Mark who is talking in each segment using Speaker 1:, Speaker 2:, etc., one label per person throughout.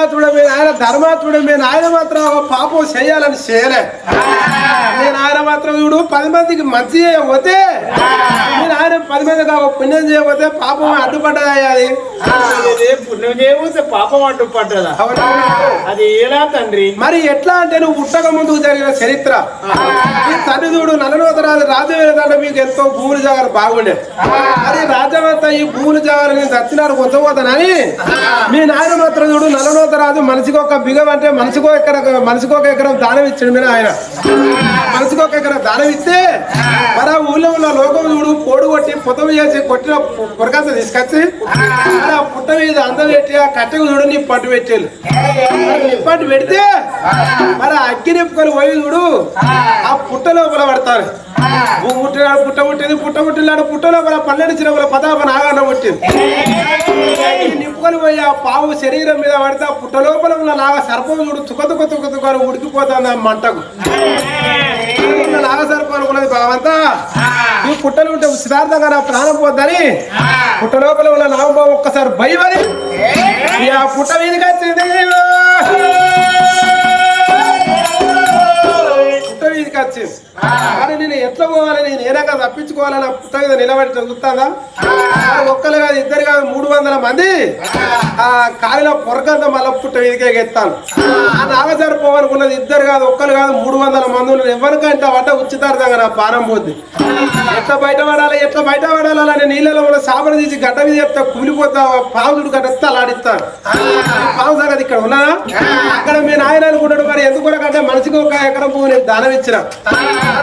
Speaker 1: పుణ్యాత్ముడు మీ నాయన ధర్మాత్ముడు మీ నాయన మాత్రం ఒక పాపం చేయాలని చేయలే. మీ నాయన మాత్రం చూడు పది మందికి మంచి చేయకపోతే మీ నాయన పది మందికి ఒక పుణ్యం చేయకపోతే పాపం అడ్డుపడ్డది అది
Speaker 2: పుణ్యం చేయకపోతే పాపం అడ్డు పడ్డదా అది ఎలా తండ్రి?
Speaker 1: మరి ఎట్లా అంటే నువ్వు పుట్టక ముందుకు జరిగిన చరిత్ర? ఈ తండ్రి చూడు నల్లనోతరాజు రాజు వెళ్తాడు మీకు ఎంతో భూములు జాగారు బాగుండే. అది రాజ్యమంతా ఈ భూములు జాగారు నేను చచ్చినారు కొంచపోతానని మీ నాయన మాత్రం చూడు రాదు. మనిషికి ఒక బిగం అంటే మనిషికో ఎకరం మనిషికి ఒక ఎకరం దానం ఇచ్చాడు మీరు ఆయన. మనిషికి ఒక ఎకరం దానం ఇస్తే మరి ఆ ఊళ్ళో ఉన్న లోకం చూడు పోడు కొట్టి పుట్ట చేసి కొట్టిన పొరకంత తీసుకొచ్చి ఆ పుట్ట మీద అందం పెట్టి ఆ కట్టెకు చూడు నీ పట్టు పెట్టేళ్ళు. నిప్పట్టు పెడితే మరి అక్కి అగ్గి నిప్పుకొని పోయి చూడు ఆ పుట్ట లోపల పడతారు. భూ పుట్టినాడు పుట్ట పుట్టింది పుట్ట పుట్టినాడు పుట్ట లోపల పన్నెండు చిన్న పదాప నాగాన పుట్టింది. నిప్పుకొని పోయి ఆ పావు శరీరం మీద పడితే ఆ పుట్ట లోపల ఉన్న నాగ సర్పం చూడు తుక తుక తుక తుకాలు ఉడికిపోతుంది ఆ మంటకు. నాగ సర్పం అనుకున్నది బావంతా. ఈ పుట్టలు ఉంటే సిద్ధార్థంగా నా ప్రాణం పోద్దని. పుట్ట లోపల ఉన్న నాగబాబు ఒక్కసారి భయమని ఆ పుట్ట మీదకి వచ్చింది పోవాలి తప్పించుకోవాలని నిలబడి చూస్తుందా? ఒక్కరు కాదు ఇద్దరు కాదు మూడు వందల మంది ఆ కాలిలో పొరకంత మళ్ళీ పుట్ట మీదకే ఎత్తాను ఆ నాగసారి పోవాలనుకున్నది ఇద్దరు కాదు ఒక్కరు కాదు మూడు వందల మంది ఉన్నారు. ఎవరికంటే వంట ఉచితార్థంగా నా పారం పోద్ది. ఎట్లా బయట పడాలి ఎట్లా బయట పడాలి నీళ్ళలో ఉన్న సాబర తీసి గడ్డ మీద చెప్తా కూలిపోతా పావుదుడు గడ్డ అలాడిస్తాను పావు సంగతి ఇక్కడ ఉన్నా అక్కడ మీ నాయన అనుకున్నాడు మరి ఎందుకు అంటే మనిషికి ఒక ఎకరం పువ్వు నేను దానం ఇచ్చిన.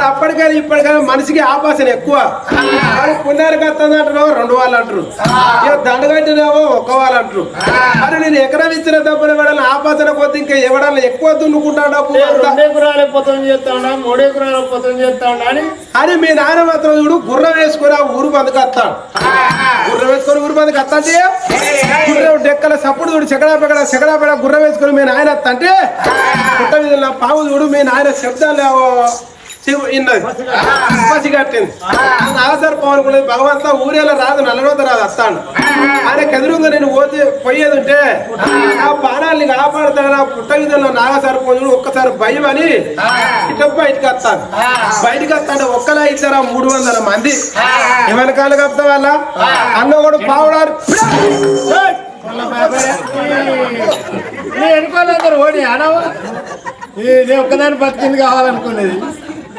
Speaker 1: అప్పటికైనా ఇప్పటికైనా మనిషికి ఆపాసన ఎక్కువ. పుణ్యానికి వస్తుంది అంటున్నావు? రెండు వాళ్ళు అంటారు ఇక దండ కట్టినావో? ఒక్క వాళ్ళు అంటారు మరి నేను ఎకరం ఇచ్చిన తప్పని వాడని ఆపాసన కొద్ది ఇంకా ఎవడన్నా ఎక్కువ దున్నుకుంటాడు డబ్బు అంతా.
Speaker 2: రెండు ఎకరాల పొతం చేస్తా ఉన్నా మూడు ఎకరాల పొతం చేస్తా ఉన్నా అని?
Speaker 1: అని మీ నాయన మాత్రం చూడు గుర్రం వేసుకొని ఆ ఊరు బందుకు వస్తాడు గుర్రం వేసుకొని ఊరు బందుకు వస్తాంటే గుర్రం డెక్కల సప్పుడు చూడు చెకడా పెకడ చెకడా పెడ గుర్రం వేసుకొని మీ నాయన వస్తాంటే పుట్ట మీద పాము చూడు మీ నాయన శబ్దాలు ఇన్నది పసి కట్టింది నాగసారి పోవాలనుకున్నది భగవంతా ఊరేలా రాదు నల్లరోత రాదు వస్తాను ఆయన కెదురుగా నేను పోతే పోయేది ఉంటే ఆ ప్రాణాన్ని కాపాడతాను ఆ పుట్ట నాగసారి పోయి ఒక్కసారి భయం అని ఇట్లా బయటకు వస్తాను. బయటకు వస్తాను ఒక్కలా ఇచ్చారా మూడు వందల మంది. ఎవరి కప్తా వాళ్ళ అన్న కూడా పావుడారు.
Speaker 2: నీ ఓడి ఆడవా? నేను ఒక్కదాని బతికింది కావాలనుకునేది.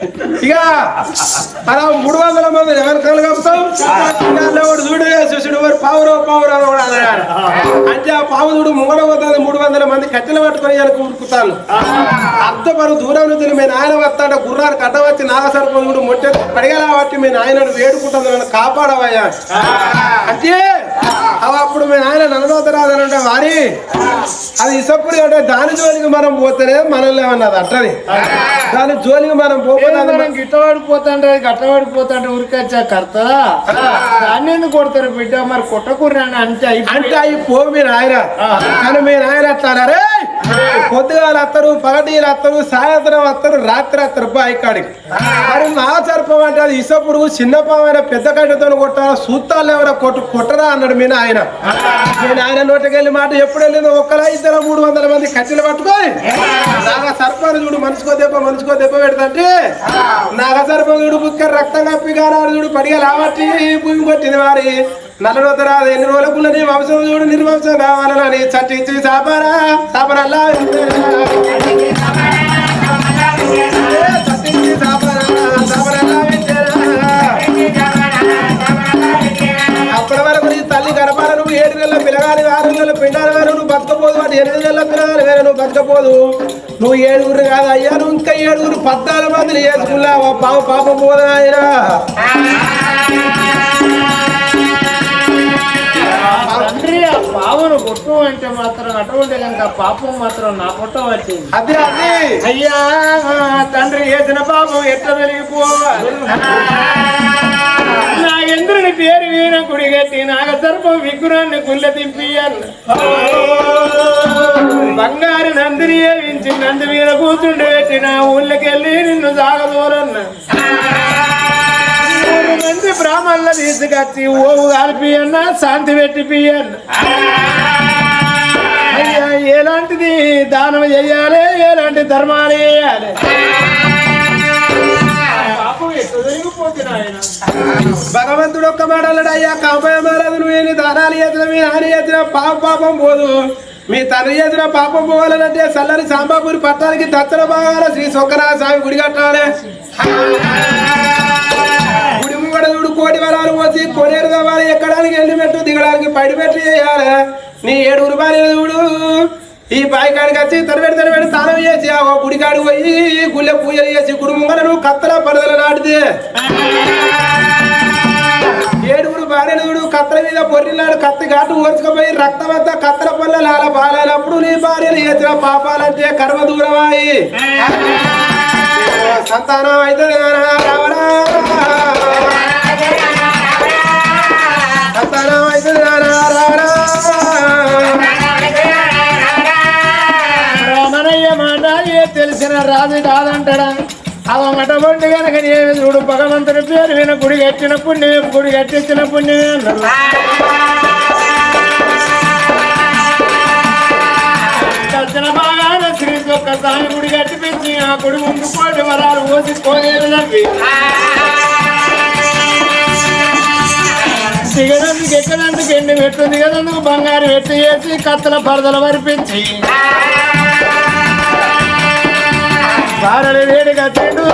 Speaker 1: ఇక అలా మూడు వందల మంది ఎవరి కాళ్ళు చూడు చూసుడు మరి పావురో పావురో అని అంటే ఆ పావు చూడు ముంగడ పోతుంది మూడు వందల మంది కట్టెలు పట్టుకొని వెనక ఉరుకుతాను అర్థపరు దూరం నుంచి మీ నాయన వస్తాడ గుర్రాలు కట్ట వచ్చి నాగసర్పం చూడు మొట్టె పడిగలా బట్టి మీ నాయనడు వేడుకుంటుంది నన్ను కాపాడవయ్యా. అంటే అలా అప్పుడు మీ నాయన నన్నోతరాదని వారి అది ఇసప్పుడు అంటే దాని జోలికి మనం పోతేనే మనల్ని ఏమన్నది అంటది దాని జోలికి మనం పోతే
Speaker 2: మనం గిట్టబడిపోతాంటే గట్టబడిపోతాంటే ఉరికొచ్చా కర్తదా దాన్ని ఎందుకు కొడతారు బిడ్డ? మరి కొట్టకూడదు అని అంటే
Speaker 1: అంటే అవి పో మీ నాయన కానీ మీ నాయన అట్లా అన్నారే పొద్దుగాల వస్తారు పగటీలు వస్తారు సాయంత్రం వస్తారు రాత్రి వస్తారు బాయి కాడికి మరి నా సర్పం అంటే అది ఇస పురుగు చిన్న పామైన పెద్ద కట్టెతో కొట్టాలా? సూత్తాలు ఎవరో కొట్టు కొట్టరా అన్నాడు మీ నాయన. మీ నాయన నోటికెళ్ళి మాట ఎప్పుడు వెళ్ళిందో ఒక్కలా ఇద్దరు మూడు వందల మంది కట్టెలు పట్టుకొని సర్పాన్ని చూడు మనిషికో దెబ్బ మనిషికో దెబ్బ పెడతంటే నాగా బుక్క రక్తం కప్పి గారాడు చూడు పడిగా లావట్టి భూమి కొట్టింది వారి. నల్లనొద్ద రాదు ఎన్ని రోజులకు నీ వంశం చూడు నిర్వంశం కావాలని చట్టించి చాపరా చాపరల్లా. చాపరల్లా. వేరు నువ్వు బతకపోదు నువ్వు ఏడుగురు కాదు అయ్యా నువ్వు ఇంకా ఏడుగురు పద్నాలుగు మందిని చేసుకున్నావా పాప పాపం పోదు ఆయన
Speaker 2: తండ్రి ఆ పావును కొట్టు అంటే మాత్రం అటువంటి కనుక పాపం మాత్రం నా పొట్ట వచ్చింది
Speaker 1: అదే అదే.
Speaker 2: అయ్యా తండ్రి చేసిన పాపం ఎట్లా వెలిగిపోవాలి? నా ఇంద్రుని పేరు వీణ గుడిగట్టి నాగ సర్పం విగ్రహాన్ని గుళ్ళ తిప్పియన్ బంగారు నందిని ఏవించి నంది మీద కూతుండి పెట్టి నా ఊళ్ళకెళ్ళి నిన్ను సాగదూరన్న మంది బ్రాహ్మణుల తీసుకొచ్చి ఓవు కాల్పియన్న శాంతి పెట్టి పియన్న అయ్యా ఎలాంటిది దానం చేయాలి ఎలాంటి ధర్మాలు చేయాలి?
Speaker 1: భగవంతుడు ఒక్క మాట అన్నాడు అయ్యా కాంపయ్య మహారాజు నువ్వు దానాలు చేసిన మీ నాని చేసిన పాప పాపం పోదు. మీ తండ్రి చేసిన పాపం పోవాలనంటే చల్లని సాంబాపూరి పట్టానికి దత్తన భాగాల శ్రీ సొక్కరా స్వామి గుడి కట్టాలి. గుడి ముంగడ చూడు కోటి వరాలు పోసి కొనేరు తవ్వాలి ఎక్కడానికి ఎండు మెట్టు దిగడానికి పడి పెట్టి చేయాలి. నీ ఏడు రూపాయలు చూడు. ఈ బాయి కాడికి వచ్చి తరబెడి తరబెడి స్నానం చేసి ఆ గుడి కాడికి పోయి గుళ్ళె పూజలు చేసి గుడి ముంగడ నువ్వు కత్తల పరదలు నాటితే. ఏడుగురు భార్యనుడు కత్తల మీద పొర్రినాడు కత్తి ఘాటు ఓర్చుకుపోయి రక్తం అంతా కత్తల పల్ల లాల పాలైనప్పుడు నీ భార్యలు చేసిన పాపాలంటే కర్మ దూరమాయి. సంతానం అయితే రావరా
Speaker 2: రాజు కాదంటాడా? అవ మటబండి కనుక ఏమి చూడు భగవంతుడి పేరు విన గుడి కట్టిన పుణ్యం గుడి కట్టించిన పుణ్యమే అన్నారు దర్శన బాగాన శ్రీ ఒక్క స్వామి గుడి కట్టిపించి ఆ గుడి ముందు కోటి వరాలు పోసి కోనేరు నవ్వి దిగడానికి ఎక్కడందుకు ఎన్ని పెట్టుంది కదందుకు బంగారు పెట్టి చేసి కత్తల పరదలు పరిపించి. భారడి వేడిగా
Speaker 3: చెడు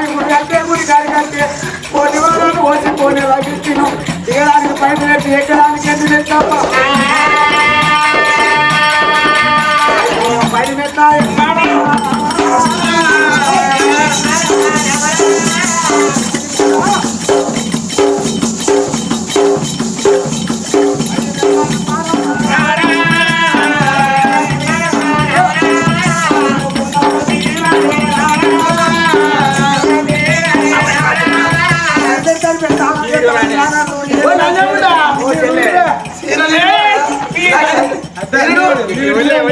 Speaker 3: తోకనాథ గుడి అంటే గుడి కాడి కంటే కోటి వారాలు పోసి కోటి లభించిన దిగడానికి పైన ఎక్కడానికి ఎందుకు తప్ప.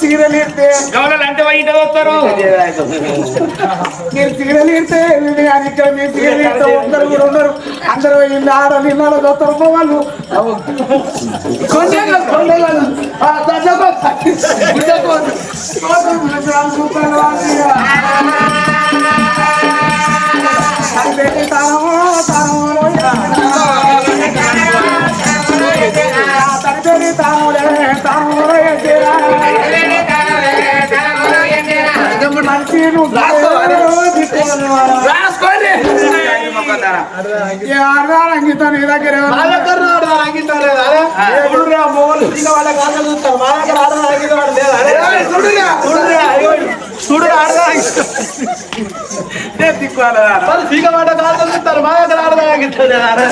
Speaker 3: సీరియల్ ఇస్తే.
Speaker 4: గౌరలు అంటే వైంట వస్తారు?
Speaker 3: మీరు సీరియల్ ఇస్తే వెళ్ళింది కానీ ఇక్కడ మీరు సీరియల్ ఇస్తే కూడా అందరూ ఇల్లు ఇల్లు చూస్తారు మా వాళ్ళు.
Speaker 4: రాసుకోండి
Speaker 3: అంకితం నీ దగ్గర
Speaker 1: అంకితం లేదా మొగోళ్ళు ఫ్రీగా వాళ్ళ కాళ్ళు చూస్తారు. మా దగ్గర ఆడదా అంకితం వాడు లేదా అరే? చూడురా, చూడురా, అయ్యో, చూడురా, ఆడదా అంకితం.
Speaker 3: నేను దిక్కువాల దారా.
Speaker 1: వాళ్ళు ఫ్రీగా వాళ్ళ కాళ్ళు చూస్తారు. మా దగ్గర ఆడదా అంకితం లేదా అరే?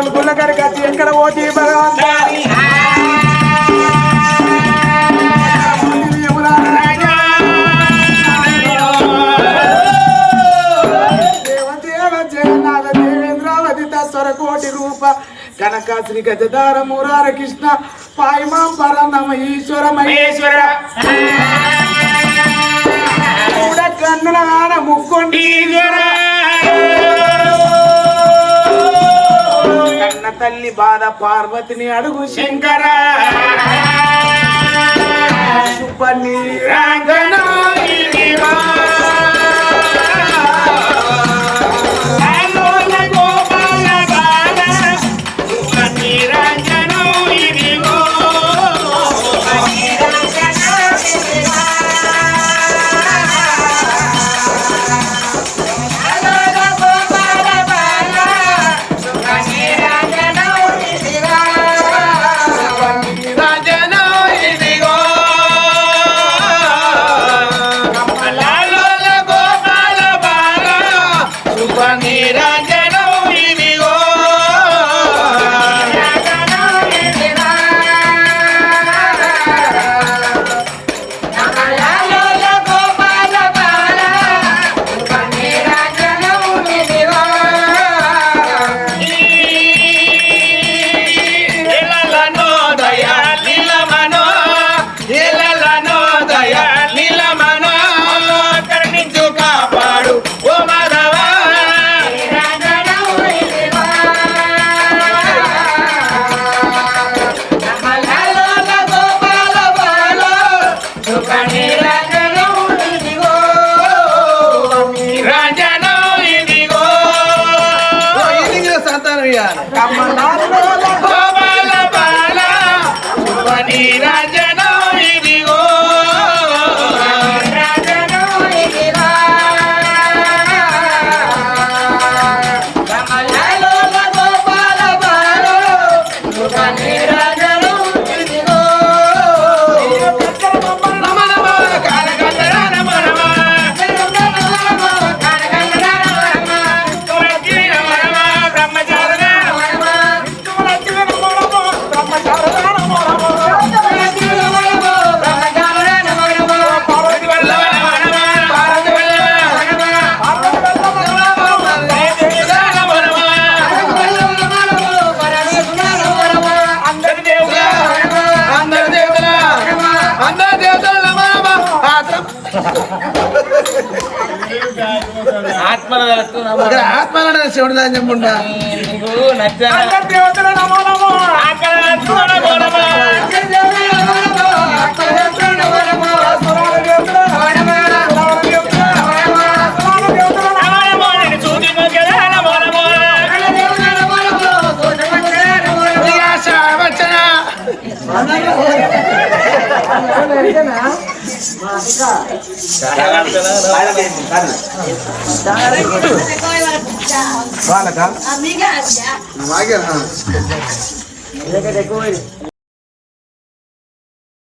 Speaker 3: రాకగలను గుళ్ళగారికి వచ్చి ఎక్కడ పోటీ భగవంత దేవదేవ జగన్నాథ దేవేంద్రావతి దస్వర కోటి రూప కనక శ్రీ గజదార మురార కృష్ణ పాయమాం పరనమ ఈశ్వర మహేశ్వర కూడా కన్నుల ఆన ముక్కొండి కన్న తల్లి బాధ పార్వతిని అడుగు శంకర. సుబ్బని
Speaker 4: రాజనో
Speaker 2: శివుడు దాని చెప్పుంటా
Speaker 3: నమో నమో
Speaker 4: అక్కడ నమో నమో నమో
Speaker 2: ಬಾಲಕ
Speaker 5: ಈಗ ಹಾಗೆ
Speaker 2: ಹಾಂ